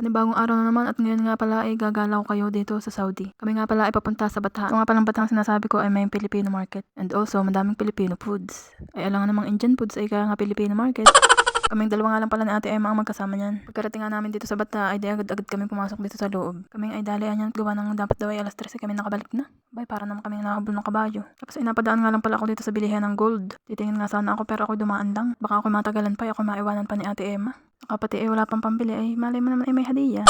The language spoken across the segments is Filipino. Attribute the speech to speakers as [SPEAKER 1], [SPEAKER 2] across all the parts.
[SPEAKER 1] Panibagong araw na naman at ngayon nga pala ay gagalaw kayo dito sa Saudi. Kami nga pala ay papunta sa Bataan. Ito nga palang Bataan sinasabi ko ay may Filipino market. And also, madaming Filipino foods. Ay alangan namang Indian foods ay kaya nga Filipino market. Kaming dalawa nga lang pala ni Ate Emma ang magkasama niyan. Pagkarating nga namin dito sa Bata ay di agad-agad kami pumasok dito sa loob. Kaming ay dalian yan gawa ng dapat daw ay alas 13 kami nakabalik na. Bay, para naman kami nakahabol ng kabayo. Tapos ay napadaan nga lang pala ako dito sa bilihan ng gold. Titingin nga sana ako pero ako dumaan lang. Baka ako matagalan pa ako maiwanan pa ni Ate Emma. Saka pati eh wala pang pambili ay malay mo naman ay may hadiah.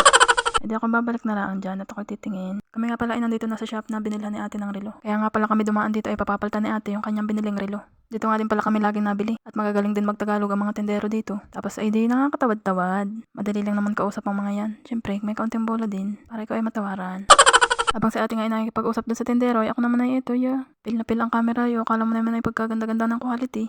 [SPEAKER 1] Hindi ako babalik na lang dyan at ako titingin. Kami nga pala ay nandito na sa shop na binilhan ni ate ng relo. Kaya nga pala kami dumaan dito ay papapalitan ni ate yung kanyang biniling relo. Dito nga din pala kami laging nabili at magagaling din magtagalog ang mga tendero dito. Tapos ay di nakakatawad-tawad. Madali lang naman kausap ang mga yan. Siyempre, may kaunting bola din para ikaw ay matawaran. Habang si ate nga ay nakikipag-usap dun sa tendero, ay ako naman ay ito, ya. Pil na pil ang camera, yo. Akala mo naman ay pagkaganda-ganda ng quality.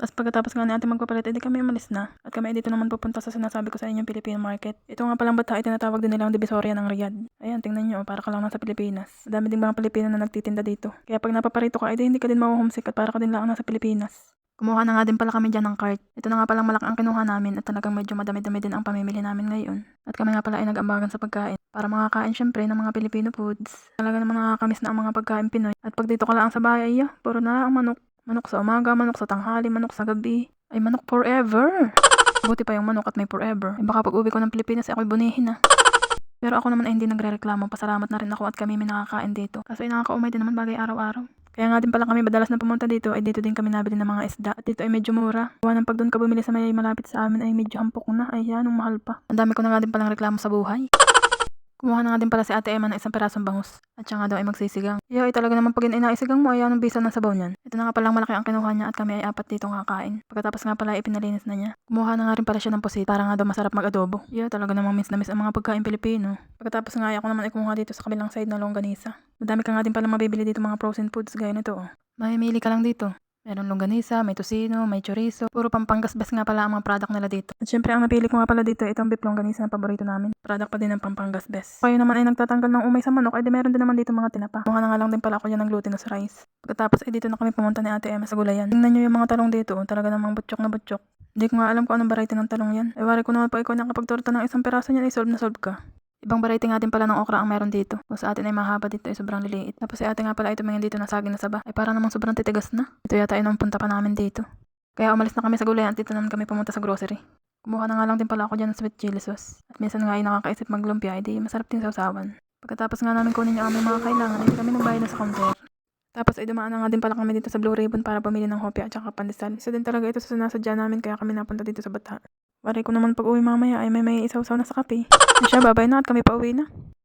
[SPEAKER 1] Tapos pagkatapos nga ate magpapalit, edi kami umalis na. At kami ay dito naman pupunta sa sinasabi ko sa inyong Philippine market. Ito nga palang bata ay tinatawag din nilang Divisoria ng Riyadh. Ayan, tingnan nyo, para ka lang nasa Pilipinas. Madami din mga Pilipino na nagtitinda dito. Kaya pag napaparito ka, edi hindi ka din mahuhomesick at para ka din lang nasa Pilipinas. Kumuha na nga din pala kami dyan ng cart. Ito na nga palang malaki ang kinuha namin at talagang medyo madami-dami din ang pamimili namin ngayon. At kami nga pala ay nag-ambagan sa pagkain. Para makakain syempre ng mga Filipino foods. Talaga naman nakakamiss na ang mga pagkain Pinoy. At pag dito ka lang sa bahay, ay, ah, puro na ang manok. Manok sa umaga, manok sa tanghali, manok sa gabi. Ay, manok forever. Buti pa yung manok at may forever. Eh, baka pag uwi ko ng Pilipinas, eh, ako'y bunihin na. Pero ako naman ay hindi nagre-reklamo. Pasalamat na rin ako at kami may nakakain dito. Kasi nakakaumay din naman bagay araw-araw. Kaya nga din pala kami madalas na pumunta dito ay dito din kami nabili ng mga isda. At dito ay medyo mura. Gawa ng pag doon ka bumili sa may malapit sa amin ay medyo hampok na. Ay yan, ang mahal pa. Ang dami ko na nga din palang reklamo sa buhay. Kumuha na nga din pala si Ate Emma ng isang perasong bangus. At siya nga daw ay magsisigang. Iyo ay talaga naman pag inaisigang mo ay anong bisa ng sabaw niyan. Ito na nga palang malaki ang kinuha niya at kami ay apat dito kakain. Pagkatapos nga pala ay pinalinis na niya. Kumuha na nga rin pala siya ng pusit para nga daw masarap mag-adobo. Iyo talaga namang miss na miss ang mga pagkain Pilipino. Pagkatapos nga ay ako naman ay kumuha dito sa kabilang side na longganisa. Madami ka nga din pala mabibili dito mga frozen foods gaya nito oh. Mamimili ka lang dito. Meron longganisa, may tosino, may chorizo. Puro pampangas best nga pala ang mga product nila dito. At syempre ang napili ko nga pala dito, itong beef longganisa na paborito namin. Product pa din ng pampangas best. Kayo naman ay nagtatanggal ng umay sa manok, ay di meron din naman dito mga tinapa. Mukha na nga lang din pala ako yan ng glutinous rice. Pagkatapos ay dito na kami pumunta ni Ate Emma sa gulayan. Tingnan nyo yung mga talong dito, oh. talaga namang butchok na butchok. Hindi ko nga alam kung anong variety ng talong yan. Ay wari ko naman pa ikaw nakapagtorta ng isang peraso niyan, ay solve na solve ka. Ibang variety nga din pala ng okra ang meron dito. Kung sa atin ay mahaba dito ay sobrang liliit. Tapos si ate nga pala ay tumingin dito na saging na saba. Ay para namang sobrang titigas na. Ito yata ay nung punta pa namin dito. Kaya umalis na kami sa gulayan at dito naman kami pumunta sa grocery. Kumuha na nga lang din pala ako dyan ng sweet chili sauce. At minsan nga ay nakakaisip maglumpia, ay di masarap din sa usawan. Pagkatapos nga namin kunin yung aming mga kailangan, ay kami nagbayad na sa counter. Tapos ay dumaan na nga din pala kami dito sa Blue Ribbon para pumili ng hopya at saka pandesal. Isa din talaga ito sa sinasadya namin kaya kami napunta dito sa Bata. Wari ko naman pag uwi mamaya ay may may isaw-saw na sa kape. Siya, babay na at kami pa uwi na.